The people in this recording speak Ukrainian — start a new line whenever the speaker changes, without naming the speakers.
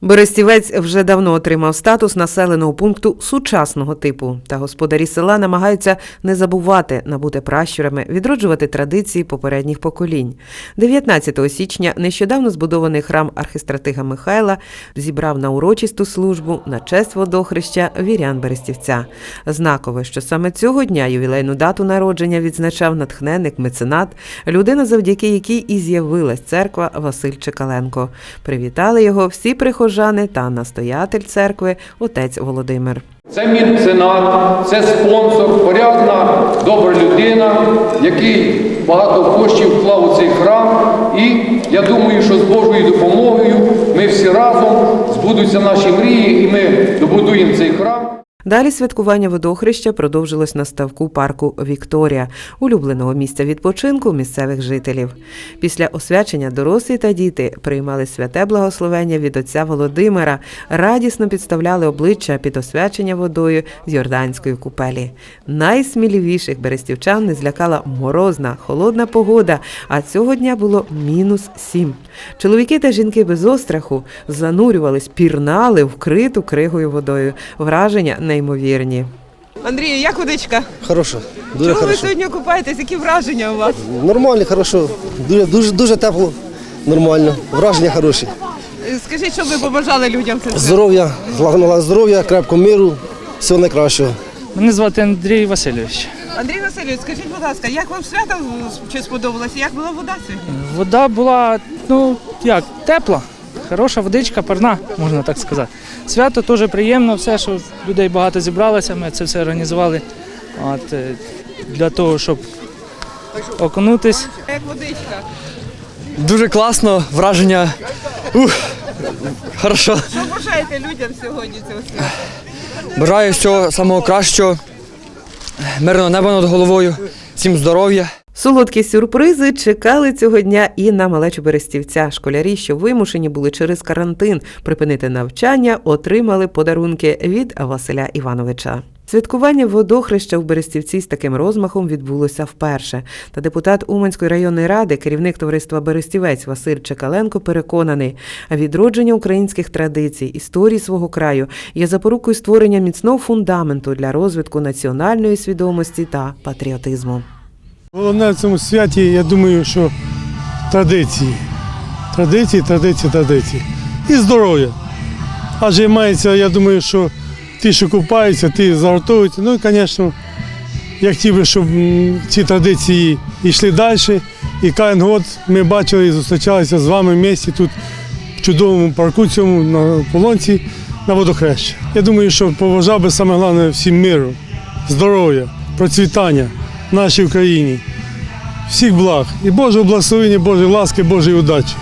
Берестівець вже давно отримав статус населеного пункту сучасного типу, та господарі села намагаються не забувати набути пращурами, відроджувати традиції попередніх поколінь. 19 січня нещодавно збудований храм архистратига Михайла зібрав на урочисту службу на честь водохреща вірян Берестівця. Знаково, що саме цього дня ювілейну дату народження відзначав натхненник, меценат, людина, завдяки якій і з'явилась церква Василь Чекаленко. Привітали його всі прихожани та настоятель церкви отець Володимир.
Це меценат, це спонсор, порядна, добра людина, який багато коштів вклав у цей храм. І я думаю, що з Божою допомогою ми всі разом збудуться наші мрії, і ми добудуємо цей храм.
Далі святкування водохреща продовжилось на ставку парку Вікторія, улюбленого місця відпочинку місцевих жителів. Після освячення дорослі та діти приймали святе благословення від отця Володимира, радісно підставляли обличчя під освячення водою з Йорданської купелі. Найсміливіших берестівчан не злякала морозна, холодна погода, а цього дня було мінус сім. Чоловіки та жінки без остраху занурювались, пірнали вкриту кригою водою. Враження неймовірні.
Андрію, як водичка?
Хорошо, дуже
Чого ви
хорошо.
сьогодні купаєтесь? Які враження у вас?
Нормально, хорошо. Дуже, дуже, дуже тепло, нормально. Враження хороші.
Скажіть, що ви побажали людям це?
Здоров'я, злагодного здоров'я, крепкого миру, всього найкращого.
Мене звати Андрій Васильович.
Андрій Васильович, скажіть, будь ласка, як вам свято е, чи сподобалося? Як була вода сьогодні?
Вода була, ну як, тепла, хороша водичка, парна, можна так сказати. Свято теж приємно, все, що людей багато зібралося, ми це все організували от, е, для того, щоб окунутись.
Як водичка?
Дуже класно, враження. Ух, хорошо.
Що бажаєте людям сьогодні цього свята?
Бажаю всього самого кращого, мирного неба над головою, всім здоров'я.
Солодкі сюрпризи чекали цього дня і на малечу Берестівця. Школярі, що вимушені були через карантин припинити навчання, отримали подарунки від Василя Івановича. Святкування водохреща в Берестівці з таким розмахом відбулося вперше. Та депутат Уманської районної ради, керівник товариства Берестівець Василь Чекаленко переконаний, відродження українських традицій, історії свого краю є запорукою створення міцного фундаменту для розвитку національної свідомості та патріотизму.
Головне в цьому святі, я думаю, що традиції. Традиції, традиції, традиції. І здоров'я. Адже мається, я думаю, що ті, що купаються, ті загортовуються. Ну і, звісно, я хотів би, щоб ці традиції йшли далі. І кожен год ми бачили і зустрічалися з вами в місті тут, в чудовому парку цьому на полонці на водохреща. Я думаю, що поважав би саме головне всім миру, здоров'я, процвітання нашій Україні. Всіх благ і Божого благословення, Божої ласки, Божої удачі.